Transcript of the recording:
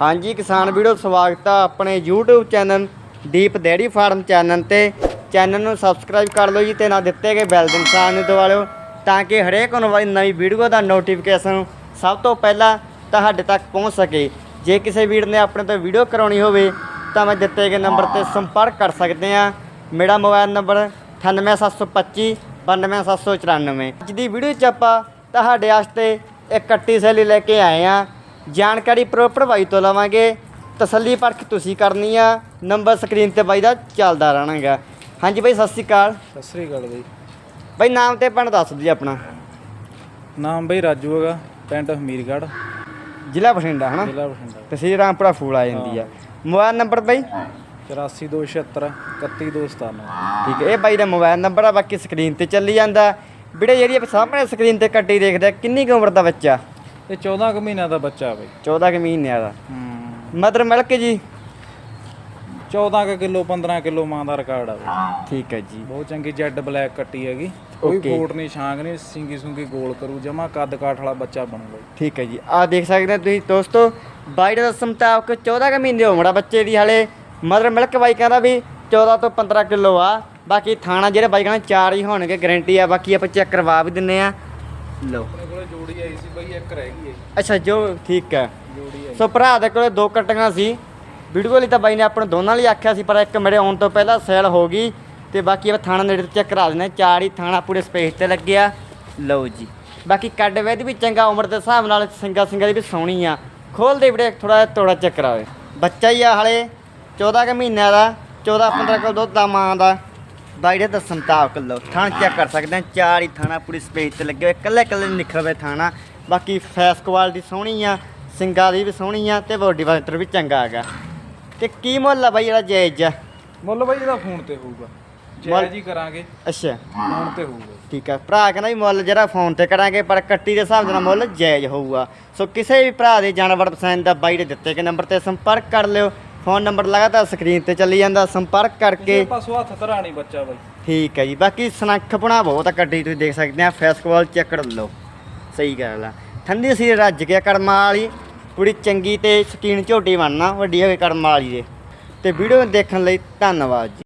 ਹਾਂਜੀ, ਕਿਸਾਨ ਵੀਡੀਓ ਸਵਾਗਤ ਆ ਆਪਣੇ YouTube channel Deep dairy farm channel ਤੇ। ਚੈਨਲ ਨੂੰ ਸਬਸਕ੍ਰਾਈਬ ਕਰ ਲਓ ਜੀ ਤੇ ਨਾਲ ਦਿੱਤੇ ਗਏ ਬੈਲ ਦੇ ਨਿਸ਼ਾਨ ਨੂੰ ਦਬਾ ਲਿਓ ਤਾਂ ਕਿ ਹਰੇਕ ਆਉਣ ਨਵੀਂ ਵੀਡੀਓ ਦਾ ਨੋਟੀਫਿਕੇਸ਼ਨ ਸਭ ਤੋਂ ਪਹਿਲਾਂ ਤੁਹਾਡੇ ਤੱਕ ਪਹੁੰਚ ਸਕੇ। ਜੇ ਕਿਸੇ ਵੀਰ ਨੇ ਆਪਣੇ ਤੋਂ ਵੀਡੀਓ ਕਰਾਉਣੀ ਹੋਵੇ ਤਾਂ ਮੈਂ ਦਿੱਤੇ ਗਏ ਨੰਬਰ ਤੇ ਸੰਪਰਕ ਕਰ ਸਕਦੇ ਆ ਮੇਰਾ ਮੋਬਾਈਲ ਨੰਬਰ 98725 92794 ਅੱਜ ਦੀ ਵੀਡੀਓ 'ਚ ਆਪਾਂ ਤੁਹਾਡੇ ਵਾਸਤੇ ਇੱਕ ਕੱਟੀ ਸੈਲੀ ਲੈ ਕੇ ਆਏ ਆ ਜਾਣਕਾਰੀ ਪ੍ਰੋਪਰ ਬਾਈ ਤੋਂ ਲਵਾਂਗੇ। ਤਸੱਲੀ ਪਰਖ ਤੁਸੀਂ ਕਰਨੀ ਆ। ਨੰਬਰ ਸਕਰੀਨ ਤੇ ਬਾਈ ਦਾ ਚੱਲਦਾ ਰਹਿਣਾਗਾ। ਹਾਂਜੀ ਬਾਈ ਸਤਿ ਸ਼੍ਰੀ ਅਕਾਲ। ਸਤਿ ਸ੍ਰੀ ਅਕਾਲ ਬਈ। ਬਾਈ ਨਾਮ ਤੇ ਪਿੰਡ ਦੱਸ ਦਿਓ ਜੀ ਆਪਣਾ। ਨਾਮ ਬਈ ਰਾਜੂ ਹੈਗਾ ਪਿੰਡ ਹਮੀਰਗੜ੍ਹ ਜ਼ਿਲ੍ਹਾ ਬਠਿੰਡਾ ਹਨਾ? ਜ਼ਿਲ੍ਹਾ ਬਠਿੰਡਾ। ਤਹਿਸੀਲ ਰਾਮਪੁਰਾ ਫੂਲ ਆ ਜਾਂਦੀ ਆ। ਮੋਬਾਈਲ ਨੰਬਰ ਬਾਈ? 84276 31297 ਠੀਕ ਹੈ ਇਹ ਬਾਈ ਦਾ ਮੋਬਾਈਲ ਨੰਬਰ ਆ ਬਾਕੀ ਸਕਰੀਨ ਤੇ ਚੱਲੀ ਜਾਂਦਾ। ਵੀਡੀਓ ਜਿਹੜੀ ਆਪਾਂ ਸਾਹਮਣੇ ਸਕਰੀਨ ਤੇ ਕੱਟੀ ਦੇਖਦੇ ਆ ਕਿੰਨੀ ਕੁ ਉਮਰ ਦਾ ਬੱਚਾ? ਇਹ 14 ਕੁ ਮਹੀਨਿਆਂ ਦਾ ਬੱਚਾ ਬਈ। 14 ਕੁ ਮਹੀਨਿਆਂ ਦਾ। ਹੂੰ। ਮਦਰ ਮਿਲਕ ਜੀ? 14 ਕੁ ਕਿਲੋ 15 ਕਿਲੋ ਮਾਂ ਦਾ ਰਿਕਾਰਡ ਆ ਬਈ। ਠੀਕ ਹੈ ਜੀ। ਬਹੁਤ ਚੰਗੀ ਜੈਡ ਬਲੈਕ ਕੱਟੀ ਹੈਗੀ। ਕੋਈ Okay. ਫੋਟ ਨਹੀਂ ਛਾਂਗ ਨਹੀਂ ਸਿੰਗੀ ਸੁੰਗੀ ਗੋਲ ਕਰੂ ਜਮਾ ਕੱਦ ਕਾਠ ਵਾਲਾ ਬੱਚਾ ਬਣੂਗਾ ਠੀਕ ਹੈ ਜੀ। ਆ ਦੇਖ ਸਕਦੇ ਹੋ ਤੁਸੀਂ ਦੋਸਤੋ ਬਾਈ ਦਾ ਮੁਤਾਬਕ 14 ਕੁ ਮਹੀਨੇ ਉਮਰ ਆ ਬੱਚੇ ਦੀ ਹਾਲੇ। ਮਦਰ ਮਿਲਕ ਬਾਈ ਕਹਿੰਦਾ ਵੀ 14 ਤੋਂ 15 ਕਿਲੋ ਆ। ਬਾਕੀ ਥਾਣਾ ਜਿਹੜੇ ਬਾਈ ਕਹਿੰਦਾ ਚਾਰ ਹੀ ਹੋਣਗੇ ਗਾਰੰਟੀ ਆ। ਬਾਕੀ ਆਪਾਂ ਚੈੱਕ ਕਰਵਾ ਵੀ ਦਿੰਨੇ ਆ ਲਓ। ਜੋੜੀ ਆਈ ਸੀ ਬਈ ਇੱਕ ਰਹਿ ਗਈ ਹੈ ਅੱਛਾ ਜੋ ਠੀਕ ਹੈ। ਜੋੜੀ ਆਈ। ਸੋ ਭਰਾ ਦੇ ਕੋਲੇ ਦੋ ਕਟੀਆਂ ਸੀ। ਵੀਡੀਓ ਲਈ ਤਾਂ ਬਾਈ ਨੇ ਆਪਣੇ ਦੋਨਾਂ ਲਈ ਆਖਿਆ ਸੀ ਪਰ ਇੱਕ ਮੇਰੇ ਆਉਣ ਤੋਂ ਪਹਿਲਾਂ ਸੇਲ ਹੋ ਗਈ ਤੇ ਬਾਕੀ ਆਪਾਂ ਥਾਣਾ ਨੇੜੇ ਚੈੱਕ ਕਰਾ ਦਿੰਦੇ ਹਾਂ। ਚਾਰ ਹੀ ਥਾਣਾ ਪੂਰੇ ਸਪੇਸ ਤੇ ਲੱਗਿਆ ਲਓ ਜੀ। ਬਾਕੀ ਕੱਡ ਵੇਦ ਵੀ ਚੰਗਾ ਉਮਰ ਦੇ ਹਿਸਾਬ ਨਾਲ ਸਿੰਗਾ ਸਿੰਗਾ ਦੀ ਵੀ ਸੋਹਣੀ ਆ। ਖੋਲ ਦੇ ਵੀਰੇ ਥੋੜਾ ਜਿਹਾ ਤੋੜਾ ਚੈੱਕ ਕਰਾਵੇ ਬੱਚਾ ਹੀ ਆ ਹਲੇ 14 ਕੁ ਮਹੀਨਿਆਂ ਦਾ 14 15 ਕਿਲੋ ਦੁੱਧ ਦਾ ਮਾਂ ਦਾ ਬਾਈ ਦੇ ਦੱਸਣ ਮੁਤਾਬਕ ਲਓ ਥਾਣ ਚੈੱਕ ਕਰ ਸਕਦੇ ਆ ਚਾਰ ਹੀ ਥਾਣਾ ਪੂਰੀ ਸਪੇਸ ਤੇ ਲੱਗੇ ਹੋਏ ਕੱਲੇ ਕੱਲੇ ਨਿਖਰ ਹੋਏ ਥਾਣਾ। ਬਾਕੀ ਫੇਸ ਕੁਆਲਿਟੀ ਸੋਹਣੀ ਆ ਸਿੰਗਾ ਦੀ ਵੀ ਸੋਹਣੀ ਆ ਤੇ ਬੋਡੀ ਫੈਕਟਰ ਵੀ ਚੰਗਾ ਹੈਗਾ। ਤੇ ਕੀ ਮੁੱਲ ਆ ਬਾਈ ਜਿਹੜਾ ਜਾਇਜ਼ ਆ? ਮੁੱਲ ਬਈ ਇਹਦਾ ਫੋਨ ਤੇ ਹੋਊਗਾ। ਮੁੱਲ- ਜੈ ਜੀ ਕਰਾਂਗੇ। ਅੱਛਾ। ਫੋਨ ਤੇ ਹੋਊਗਾ। ਠੀਕ ਆ। ਭਰਾ ਕਹਿੰਦਾ ਵੀ ਮੁੱਲ ਜਿਹੜਾ ਫੋਨ ਤੇ ਕਰਾਂਗੇ ਪਰ ਕੱਟੀ ਦੇ ਹਿਸਾਬ ਦੇ ਨਾਲ ਮੁੱਲ ਜਾਇਜ਼ ਹੋਊਗਾ। ਸੋ ਕਿਸੇ ਵੀ ਭਰਾ ਦੇ ਜਾਨਵਰ ਪਸੰਦ ਦਾ ਬਾਈ ਦੇ ਦਿੱਤੇ ਗਏ ਨੰਬਰ ਤੇ ਸੰਪਰਕ ਕਰ ਲਿਓ। ਫੋਨ ਨੰਬਰ ਲਗਾਤਾਰ ਸਕਰੀਨ ਤੇ ਚੱਲੀ ਜਾਂਦਾ ਸੰਪਰਕ ਕਰਕੇ। ਕਿਸੇ ਪਾਸੋਂ ਹੱਥ ਧਰਾਣੀ ਬੱਚਾ ਬਈ। ਠੀਕ ਹੈ ਜੀ ਬਾਕੀ ਸਨੱਖਪਣਾ ਬਹੁਤ ਕੱਟੀ ਤੁਸੀਂ ਦੇਖ ਸਕਦੇ ਆ ਫੇਸ ਕੁਆਲ ਚੈੱਕ ਕਰ ਲਓ। ਸਹੀ ਗੱਲ ਆ। ਠੰਡੀ ਸੀ ਰੱਜ ਗਿਆ ਕਰਮਾਂ ਵਾਲੀ ਪੂਰੀ ਚੰਗੀ ਤੇ ਸਕੀਨ ਝੋਟੀ ਬਣਨਾ ਵੱਡੀ ਹੋਵੇ ਕਰਮਾਂ ਵਾਲੀ ਦੇ। ਤੇ ਵੀਡੀਓ ਦੇਖਣ ਲਈ ਧੰਨਵਾਦ ਜੀ।